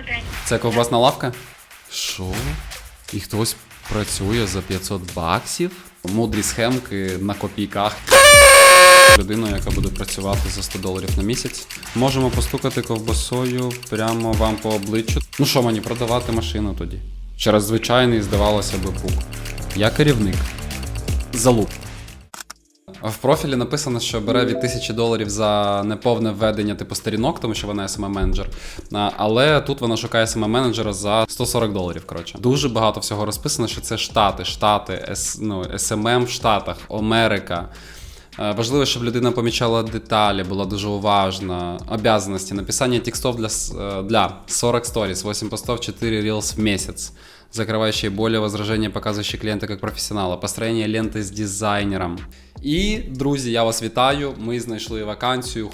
Добрий день. Це ковбасна лавка? Що? І хтось працює за 500 баксів? Мудрі схемки на копійках. Людина, яка буде працювати за 100 доларів на місяць. Можемо постукати ковбасою прямо вам по обличчю. Ну що мені продавати машину тоді? Через звичайний, здавалося би, пук. Я керівник. Залуп. В профілі написано, що бере від 1000 доларів за неповне введення типу сторінок, тому що вона smm менеджер Але тут вона шукає smm менеджера за 140 доларів. Коротше, дуже багато всього розписано, що це штати, штати, ну, SMM в Штатах, Америка. Е, Важливо, щоб людина помічала деталі, була дуже уважна. Обязанности. Написание текстов для, э, для 40 stories, 8 постов, 4 reels в месяц Закрывающие боли, возражения, показывающие клиента как профессионала. Построение ленты с дизайнером. І, друзі, я вас вітаю. Ми знайшли вакансію.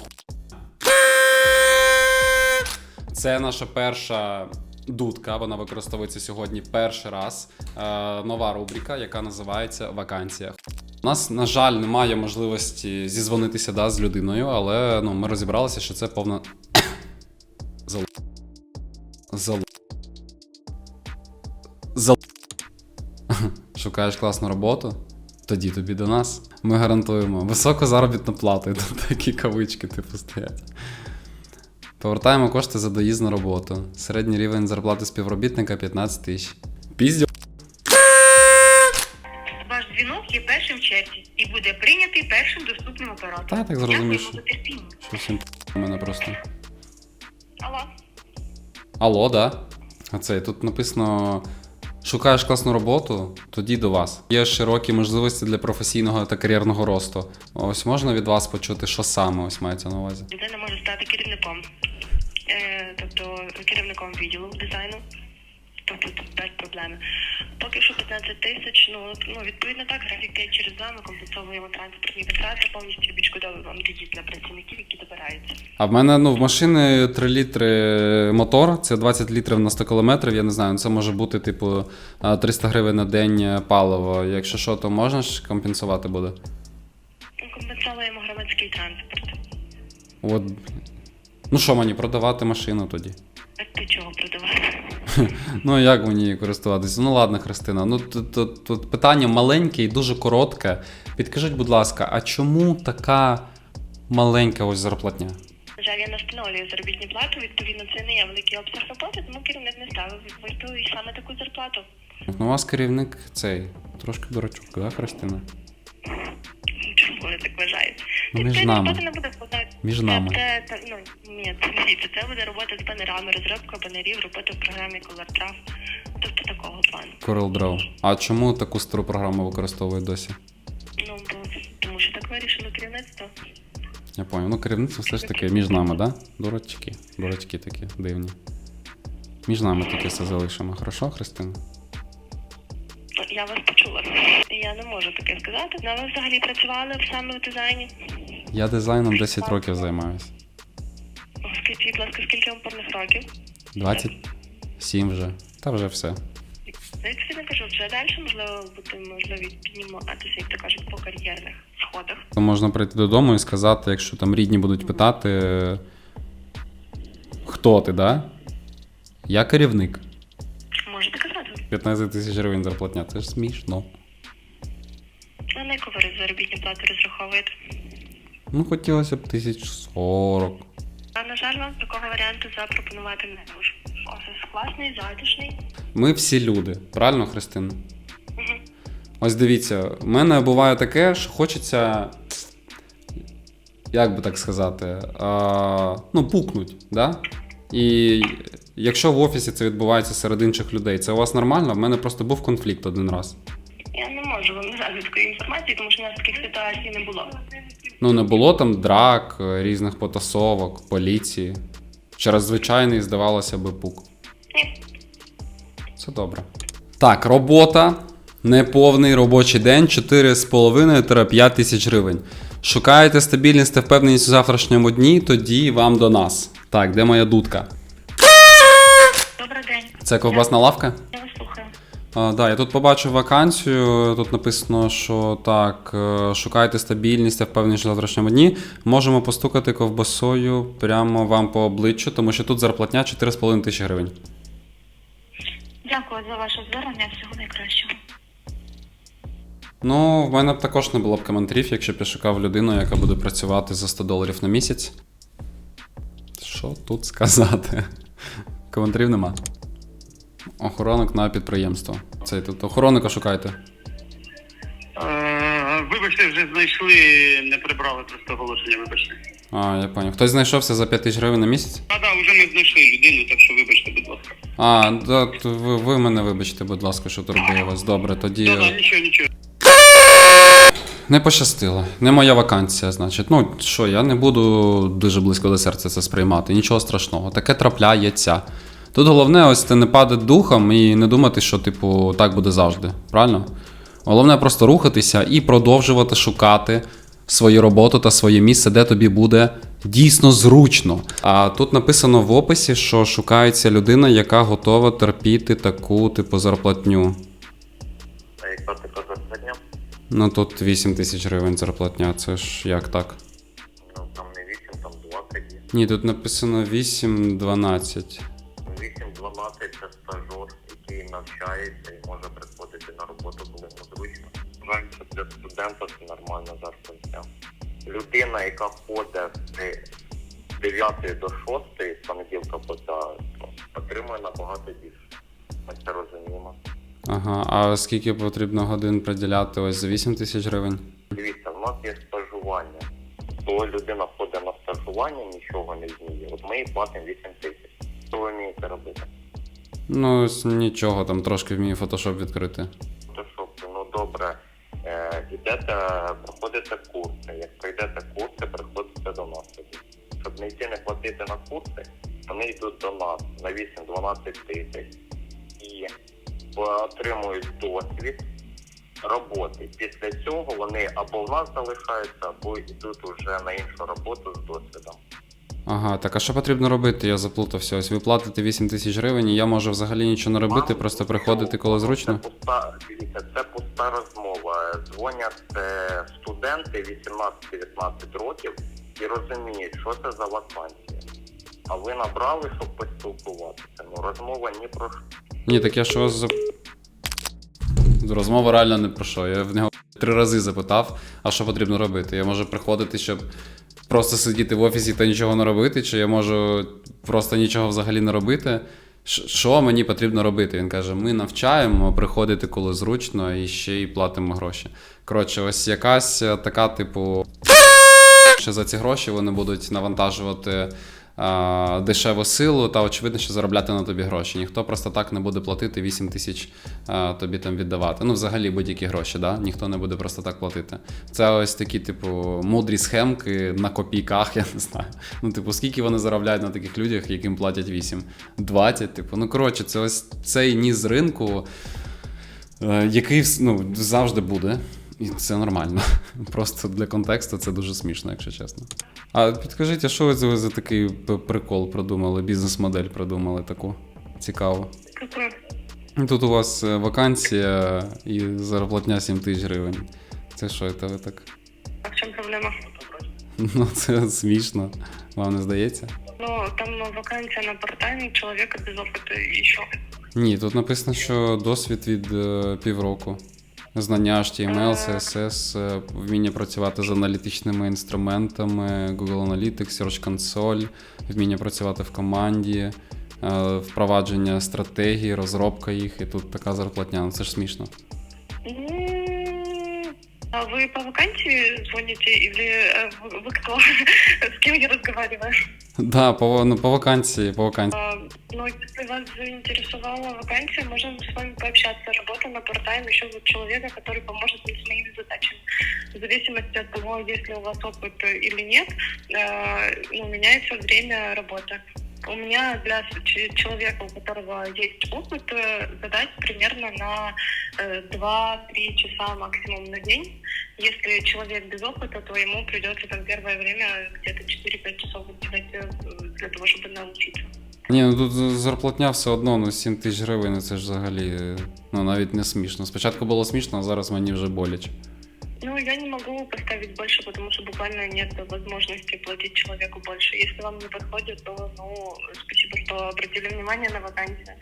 Це наша перша дудка. Вона використовується сьогодні перший раз. Е, нова рубрика, яка називається Вакансія. У нас, на жаль, немає можливості зізвонитися да, з людиною, але ну, ми розібралися, що це повна. Зал... Зал... Зал... Шукаєш класну роботу? Тоді тобі до нас. Ми гарантуємо високу заробітну плату. І тут такі кавички типу стоять. Повертаємо кошти за доїзд на роботу. Середній рівень зарплати співробітника 15 тисяч. Піздю. Ваш дзвінок є першим в черзі і буде прийнятий першим доступним оператором. Та, я так зрозумів, Дякую що- за терпіння. Що всім у мене просто. Алло. Алло, да? А це тут написано: шукаєш класну роботу, тоді до вас. Є широкі можливості для професійного та кар'єрного росту. Ось можна від вас почути, що саме ось мається на увазі. Людина може стати керівником, е, тобто керівником відділу дизайну. Тобто тут без проблеми. Поки що 15 тисяч, ну, ну відповідно так, графік 5 через 2, ми компенсовуємо транспортні витрати, повністю відшкодовуємо вам доїзд для працівників, які добираються. А в мене ну, в машини 3 літри мотор, це 20 літрів на 100 кілометрів. Я не знаю, ну, це може бути типу 300 гривень на день паливо. Якщо що, то можна ж компенсувати буде. Ми компенсовуємо громадський транспорт. От. Ну що мені продавати машину тоді? До чого продавати? Ну, як мені користуватися? Ну ладно, Христина. Ну тут, тут, тут питання маленьке і дуже коротке. Підкажіть, будь ласка, а чому така маленька ось зарплатня? На жаль, я не встановлюю заробітну плату, відповідно, це не є великий обсяг роботи, тому керівник не ставив відповідь саме таку зарплату. Ну, у вас керівник цей трошки дурачок, да, Христина? Чому так вважаєте? Ну, між Відповідно, нами. робота не буде складати. Між Це- нами. Це, це, ну, ні, дивіться, це буде робота з банерами, розробка банерів, робота в програмі ColorDraw, тобто такого плану. CorelDRAW. А чому таку стару програму використовують досі? Ну, бо, тому що так вирішило керівництво. Я понял. Ну, керівництво все ж таки між нами, да? Дурачки. Дурачки такі дивні. Між нами таке все залишимо. Хорошо, Христина? Ну, Я вас почула. Я не можу таке сказати. Ну, а ви взагалі працювали в саме в дизайні? Я дизайном 10 років займаюся. Скажіть, будь ласка, скільки вам повних років? 27 вже. Та вже все. Ну, Як не кажу, вже далі, можливо, бути можливість підніматися, як то кажуть, по кар'єрних сходах. То можна прийти додому і сказати, якщо там рідні будуть питати, хто ти, да? Я керівник. Можете казати. 15 тисяч гривень зарплатня. Це ж смішно. А на яку ви заробітну плату розраховуєте? Ну, хотілося б 1040. А на жаль, вам такого варіанту запропонувати не можу. Офіс класний, затишний. Ми всі люди, правильно, Христина? Угу. Ось дивіться, в мене буває таке, що хочеться. Як би так сказати, а, ну, пукнуть, да? І якщо в офісі це відбувається серед інших людей, це у вас нормально? В мене просто був конфлікт один раз. Я не можу вам надати такої інформації, тому що у нас таких ситуацій не було. Ну, не було там драк, е, різних потасовок, поліції. Через звичайний, здавалося би, пук. Ні. Це добре. Так, робота. Неповний робочий день 4,5-5 тисяч гривень. Шукаєте стабільність та впевненість у завтрашньому дні, тоді вам до нас. Так, де моя дудка? Це ковбасна лавка? Я вас слухаю. А, да, я тут побачив вакансію. Тут написано, що так, е, шукайте стабільність та впевненість в завтрашньому дні. Можемо постукати ковбасою прямо вам по обличчю, тому що тут зарплатня 4,5 тисячі гривень. Дякую за ваше звернення. Всього найкращого. Ну, в мене б також не було б коментарів, якщо б я шукав людину, яка буде працювати за 100 доларів на місяць. Що тут сказати? Коментарів нема. Охоронок на підприємство. Це тут охоронника шукайте. Е, Вибачте, вже знайшли, не прибрали просто оголошення, вибачте. А, я поняв. Хтось знайшовся за 5 тисяч гривень на місяць? А да, вже ми знайшли людину, так що вибачте, будь ласка. А, да, то ви, ви мене вибачте, будь ласка, що турбує вас. Добре, тоді. Да, да, нічого, нічого. Не пощастило. Не моя вакансія, значить. Ну що, я не буду дуже близько до серця це сприймати. Нічого страшного. Таке трапляється. Тут головне ось це не падати духом і не думати, що, типу, так буде завжди. Правильно? Головне просто рухатися і продовжувати шукати свою роботу та своє місце, де тобі буде дійсно зручно. А тут написано в описі, що шукається людина, яка готова терпіти таку, типу, зарплатню. А яка така зарплатня? Ну тут 8 тисяч гривень зарплатня, це ж як так? Ну там не 8, там 20 є. Ні, тут написано 8-12. 8-12 це стажор, який навчається і може приходити на роботу, коли йому зручно. Що для студента це нормальна зарплатня. Людина, яка ходить з 9 до 6 з понеділка по отримує набагато більше. Ми це розуміємо. Ага, а скільки потрібно годин приділяти ось за 8 тисяч гривень? Дивіться, в нас є стажування. Коли людина ходить на стажування, нічого не вміє. От ми їй платимо 8 тисяч. Що ви вмієте робити? Ну, нічого, там трошки вмію фотошоп відкрити. То що, ну добре, е, ідете, проходите курси. Як пройдете курси, приходите до нас тоді. Щоб не йти не платити на курси, вони йдуть до нас на 8-12 тисяч і отримують досвід роботи. Після цього вони або в нас залишаються, або йдуть уже на іншу роботу з досвідом. Ага, так а що потрібно робити? Я заплутався. Ось ви платите 8 тисяч гривень, і я можу взагалі нічого не робити, просто приходити, коли зручно. Це пуста, дивіться, це пуста розмова. Дзвонять е, студенти 18-19 років і розуміють, що це за вакансія. А ви набрали, щоб поспілкуватися. Ну розмова ні про що. Ні, так я ж вас за... Розмова реально не про що. Я в нього три рази запитав, а що потрібно робити. Я можу приходити, щоб просто сидіти в офісі та нічого не робити, чи я можу просто нічого взагалі не робити. Що мені потрібно робити? Він каже: ми навчаємо приходити, коли зручно, і ще й платимо гроші. Коротше, ось якась е, така, типу, що за ці гроші вони будуть навантажувати дешеву силу та очевидно, що заробляти на тобі гроші. Ніхто просто так не буде платити 8 тисяч тобі там віддавати. Ну, взагалі будь-які гроші, да? ніхто не буде просто так платити. Це ось такі, типу, мудрі схемки на копійках, я не знаю. Ну, типу, скільки вони заробляють на таких людях, яким платять 8? 20, типу. Ну, коротше, це ось цей ніз ринку, е, який ну, завжди буде. І це нормально. Просто для контексту це дуже смішно, якщо чесно. А підкажіть, а що ви за, такий прикол продумали, бізнес-модель продумали таку? Цікаво. Ну, Тут у вас е, вакансія і зарплатня 7 тисяч гривень. Це що, це ви так? А в чем проблема? Ну, це смішно. Вам не здається? Ну, там ну, вакансия на part человека без опыта еще. Ні, тут написано, що досвід від е, півроку Знання HTML, CSS, е, вміння працювати з аналітичними інструментами, Google Analytics, Search Console, вміння працювати в команді, е, впровадження стратегії, розробка їх, і тут така зарплатня. Ну це ж смішно. М, А вы по вакансии звоните или э, вы вы кто? С кем я разговариваю? Да, по, ну, по вакансії, по вакансії. А, Ну, если вас заинтересовала вакансия, можем с вами пообщаться. Работа на part еще вот человека, который поможет мне с моими задачами. В зависимости от того, есть ли у вас опыт э, или нет, э, ну, меняется время работы. У меня для с- ч- человека, у которого есть опыт, э, задач примерно на э, 2-3 часа максимум на день. Если человек без опыта, то ему придется там первое время где-то 4-5 часов уделять э, для того, чтобы научиться. Ні, ну тут зарплатня все одно, ну 7 тисяч гривень, ну, це ж взагалі е, ну, навіть не смішно. Спочатку було смішно, а зараз мені вже боляче. Ну, я не могу поставить больше, потому что буквально нет возможности платить человеку больше. Если вам не подходит, то, ну, спасибо, что обратили внимание на вакансию.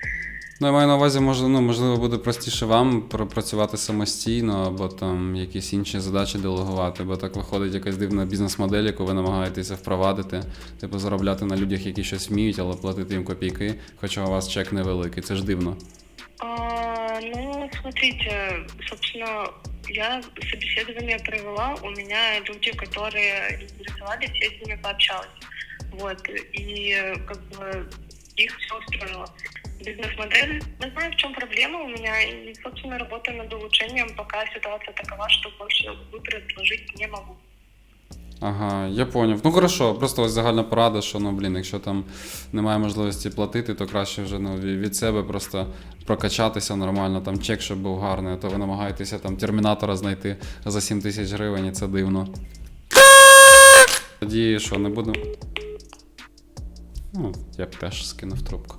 Ну, я маю на увазі, може, ну, можливо, буде простіше вам пр- працювати самостійно або там якісь інші задачі делегувати, бо так виходить якась дивна бізнес-модель, яку ви намагаєтеся впровадити, типу заробляти на людях, які щось вміють, але платити їм копійки, хоча у вас чек невеликий. Це ж дивно. А, ну, смотрите, собственно, я собеседование провела, у меня люди, которые интересовались, я с ними пообщалась. Вот, и э, как бы их все устроило. Бизнес-модель, не знаю, в чем проблема у меня, и, собственно, работаю над улучшением, пока ситуация такова, что больше выбора предложить не могу. Ага, я поняв. Ну хорошо, просто ось загальна порада, що ну блін, якщо там немає можливості платити, то краще вже ну, від себе просто прокачатися нормально, там чек, щоб був гарний, а то ви намагаєтеся там термінатора знайти за 7 тисяч гривень, і це дивно. Тоді що, не буду. Ну, я б теж скинув трубку.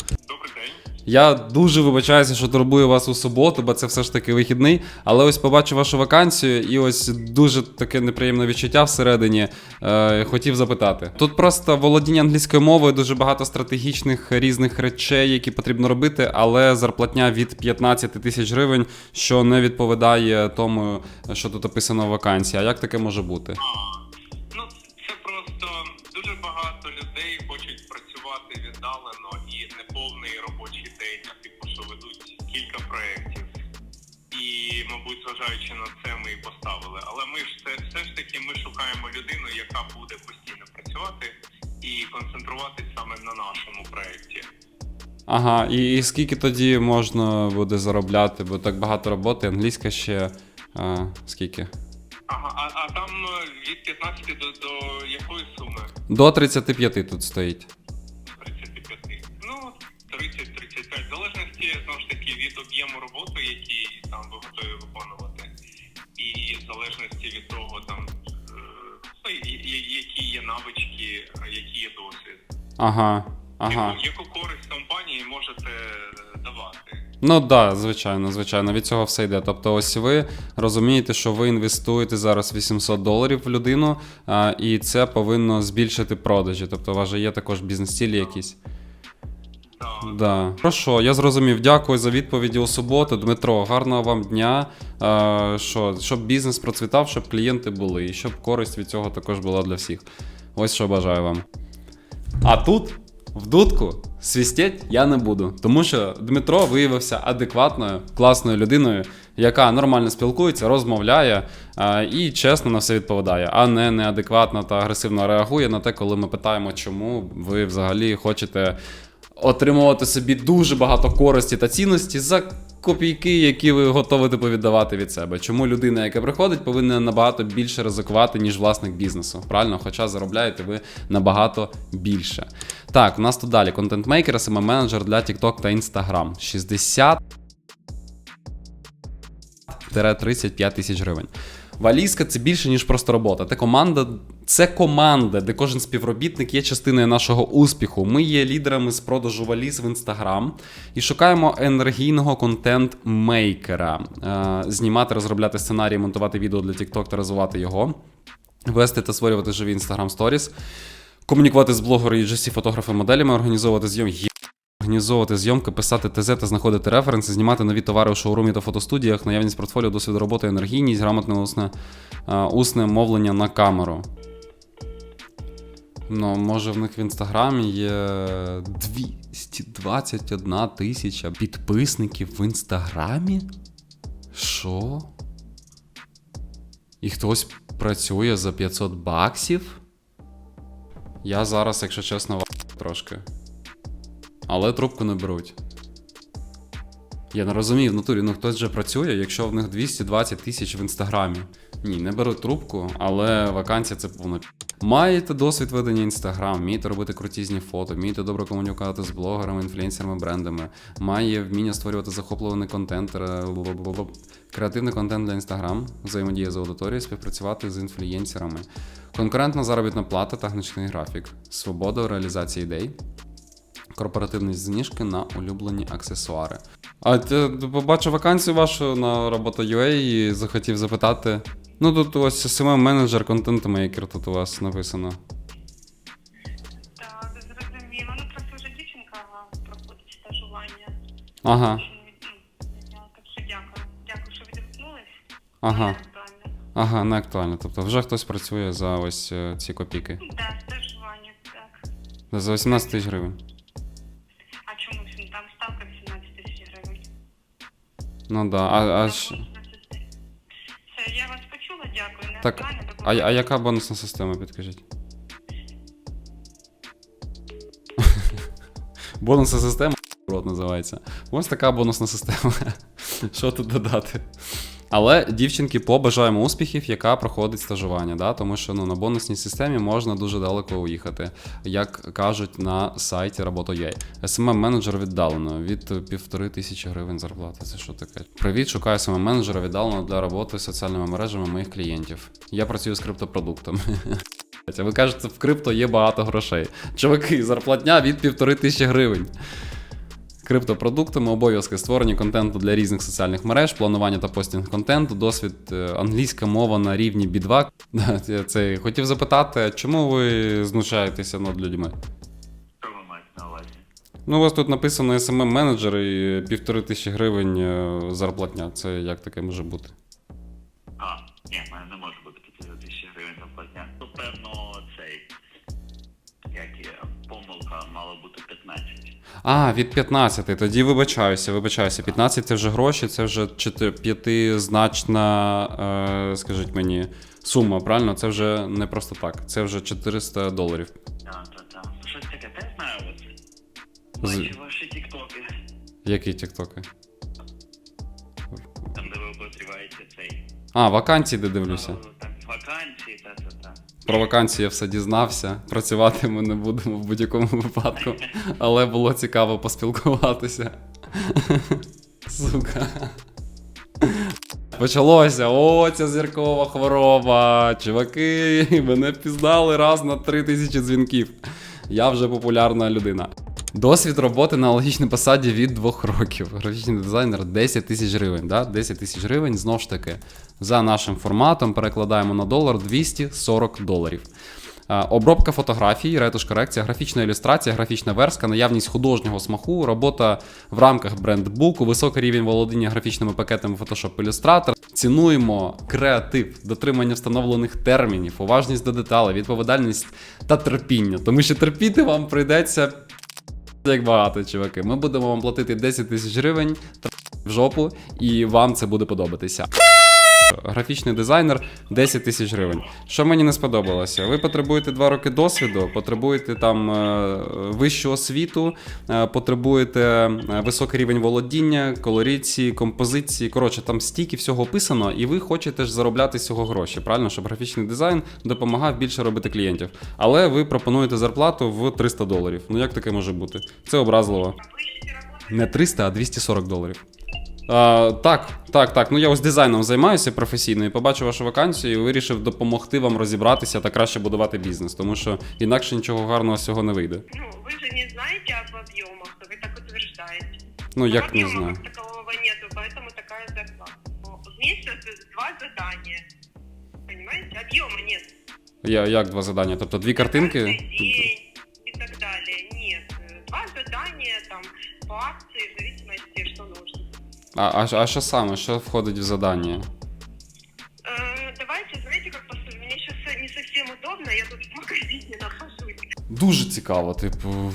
Я дуже вибачаюся, що турбую вас у суботу, бо це все ж таки вихідний. Але ось побачив вашу вакансію, і ось дуже таке неприємне відчуття всередині. Е, хотів запитати. Тут просто володіння англійською мовою, дуже багато стратегічних різних речей, які потрібно робити, але зарплатня від 15 тисяч гривень, що не відповідає тому, що тут описано в вакансії. А як таке може бути? Мабуть, зважаючи на це, ми і поставили. Але ми ж все, все ж таки ми шукаємо людину, яка буде постійно працювати і концентруватись саме на нашому проєкті. Ага, і, і скільки тоді можна буде заробляти? Бо так багато роботи, англійська ще. А, скільки? Ага, а, а там е, від 15 до, до якої суми? До 35 тут стоїть. Ага. Ага. Яку, яку користь компанії можете е, давати? Ну так, да, звичайно, звичайно, від цього все йде. Тобто, ось ви розумієте, що ви інвестуєте зараз 800 доларів в людину, а, і це повинно збільшити продажі. Тобто, у вас же є також бізнес-цілі якісь. Да. Хорошо, я зрозумів. Дякую за відповіді у суботу. Дмитро, гарного вам дня. А, що, щоб бізнес процвітав, щоб клієнти були, і щоб користь від цього також була для всіх. Ось що бажаю вам. А тут, в дудку, свістеть я не буду, тому що Дмитро виявився адекватною, класною людиною, яка нормально спілкується, розмовляє і чесно на все відповідає, а не неадекватно та агресивно реагує на те, коли ми питаємо, чому ви взагалі хочете отримувати собі дуже багато користі та цінності за копійки, які ви готові віддавати від себе. Чому людина, яка приходить, повинна набагато більше ризикувати, ніж власник бізнесу. Правильно, хоча заробляєте ви набагато більше. Так, у нас тут далі контент-мейкер, саме менеджер для TikTok та Instagram. 60 35 тисяч гривень. Валізка це більше, ніж просто робота. Це команда, це команда, де кожен співробітник є частиною нашого успіху. Ми є лідерами з продажу валіз в інстаграм і шукаємо енергійного контент-мейкера. Е, знімати, розробляти сценарії, монтувати відео для TikTok та розвивати його, вести та створювати живі інстаграм сторіс, комунікувати з блогерами, UGC, фотографами, моделями, організовувати зйомки. Організовувати зйомки, писати ТЗ та знаходити референси, знімати нові товари у шоурумі та фотостудіях, наявність портфоліо, досвід роботи, енергійність, грамотне усне, усне мовлення на камеру. Ну, може, в них в інстаграмі є 221 тисяча підписників в інстаграмі? Що? І хтось працює за 500 баксів? Я зараз, якщо чесно, трошки. Але трубку не беруть. Я не розумію, в натурі, ну хтось же працює, якщо в них 220 тисяч в інстаграмі. Ні, не беруть трубку, але вакансія це повно. Маєте досвід ведення інстаграм, вмієте робити крутізні фото, вмієте добре комунікувати з блогерами, інфлюенсерами, брендами, має вміння створювати захоплений контент, е, креативний контент для інстаграм, взаємодія з аудиторією, співпрацювати з інфлюєнсерами, конкурентна заробітна плата та гнучкий графік, свобода у реалізації ідей, Корпоративні знижки на улюблені аксесуари. А ти побачив вакансію вашу на робота.ua і захотів запитати. Ну тут ось smm менеджер, контент-мейкер тут у вас написано. Так, зрозуміло. Ну просто вже дівчинка проходить стажування. Ага, так що дякую. Дякую, що відгукнулись. ага, ага, не актуально. Тобто вже хтось працює за ось е, ці копійки. Да, стажування, так. За 18 тисяч гривень. Ну да. А, а, ж- Все, я вас почула, дякую. Не так, актуально, а, а яка бонусна система, підкажіть? Бонусна система рот називається. Ось така бонусна система. Що тут додати? Але дівчинки побажаємо успіхів, яка проходить стажування, да? тому що ну, на бонусній системі можна дуже далеко уїхати, як кажуть на сайті робота.ua. smm менеджер віддалено від півтори тисячі гривень зарплати. Це що таке? Привіт, шукаю smm менеджера віддалено для роботи з соціальними мережами моїх клієнтів. Я працюю з криптопродуктами. А ви кажете, в крипто є багато грошей. Чуваки, зарплатня від півтори тисячі гривень. Криптопродуктами, обов'язки створення контенту для різних соціальних мереж, планування та постінг контенту, досвід е, англійська мова на рівні B2. Я Це хотів запитати, чому ви знущаєтеся над людьми? Що ви маєте на увазі? Ну, у вас тут написано smm менеджер і півтори тисячі гривень е, зарплатня. Це як таке може бути? А, ні, в мене не може бути 5 тисяч гривень зарплатня. То певно цей. Як є, помилка мала бути 15. А, від 15. Тоді вибачаюся, вибачаюся. 15 це вже гроші, це вже чотир- п'ятизначна, е, скажіть мені, сума, правильно? Це вже не просто так. Це вже 400 доларів. Так, так, так. Щось таке знаю З-. Ваші тіктоки. Які тіктоки? Там, де ви обозріваєте цей. А, вакансії, де дивлюся. Так, Про вакансію я все дізнався. Працювати ми не будемо в будь-якому випадку, але було цікаво поспілкуватися. Сука. Почалося. О, ця зіркова хвороба. Чуваки, мене пізнали раз на 3000 дзвінків. Я вже популярна людина. Досвід роботи на аналогічній посаді від двох років. Графічний дизайнер 10 тисяч гривень. Да? 10 тисяч гривень знову ж таки. За нашим форматом перекладаємо на долар 240 доларів. Обробка фотографій, ретуш корекція, графічна ілюстрація, графічна верстка, наявність художнього смаку, робота в рамках брендбуку, високий рівень володіння графічними пакетами Photoshop Illustrator. Цінуємо креатив, дотримання встановлених термінів, уважність до деталей, відповідальність та терпіння. Тому що терпіти вам прийдеться як багато, чуваки. Ми будемо вам платити 10 тисяч гривень в жопу, і вам це буде подобатися. Графічний дизайнер 10 тисяч гривень. Що мені не сподобалося? Ви потребуєте 2 роки досвіду, потребуєте там е, вищу освіту, е, потребуєте е, високий рівень володіння, колориції, композиції. Коротше, там стільки всього описано, і ви хочете ж заробляти з цього гроші, правильно? Щоб графічний дизайн допомагав більше робити клієнтів. Але ви пропонуєте зарплату в 300 доларів. Ну як таке може бути? Це образливо. Не 300, а 240 доларів. А, так, так, так. Ну я ось дизайном займаюся професійно і побачив вашу вакансію і вирішив допомогти вам розібратися та краще будувати бізнес, тому що інакше нічого гарного з цього не вийде. Ну, вы же не знаете об объемах, вы так утверждаете. Ну В як не объемах знаю. такового нету, поэтому такая зарплата. В месяц два задания. Понимаете? Объема нет. Я, як два завдання? Тобто дві картинки. Каждый день и так далее. Нет. Два задания там по а, а, а що саме? Що входить в задання? Э, давайте, знаете, как поступим? Мне сейчас не совсем удобно, я тут в магазине нахожусь. Дуже цікаво, типу.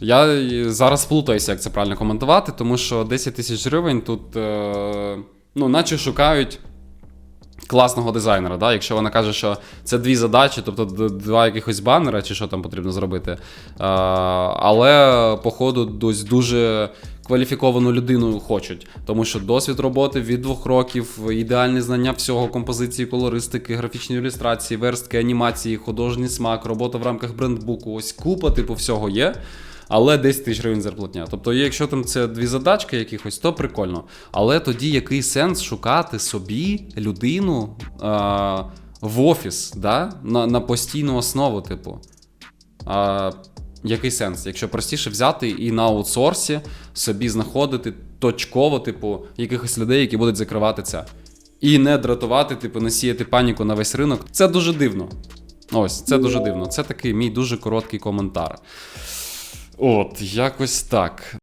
Я е, зараз плутаюся, як це правильно коментувати, тому що 10 тисяч гривень тут, е, ну, наче шукають класного дизайнера. Да? Якщо вона каже, що це дві задачі, тобто два якихось банера, чи що там потрібно зробити. Е, але, походу, дось дуже кваліфіковану людину хочуть, тому що досвід роботи від двох років, ідеальні знання всього композиції, колористики, графічної ілюстрації, верстки, анімації, художній смак, робота в рамках брендбуку. Ось купа, типу, всього є. Але 10 тисяч гривень зарплатня. Тобто, якщо там це дві задачки якихось, то прикольно. Але тоді який сенс шукати собі людину а, в офіс, да? на, на постійну основу, типу. А, який сенс? Якщо простіше взяти і на аутсорсі собі знаходити точково, типу, якихось людей, які будуть закривати це. І не дратувати, типу, не сіяти паніку на весь ринок. Це дуже дивно. Ось, це дуже дивно. Це такий мій дуже короткий коментар. От, якось так.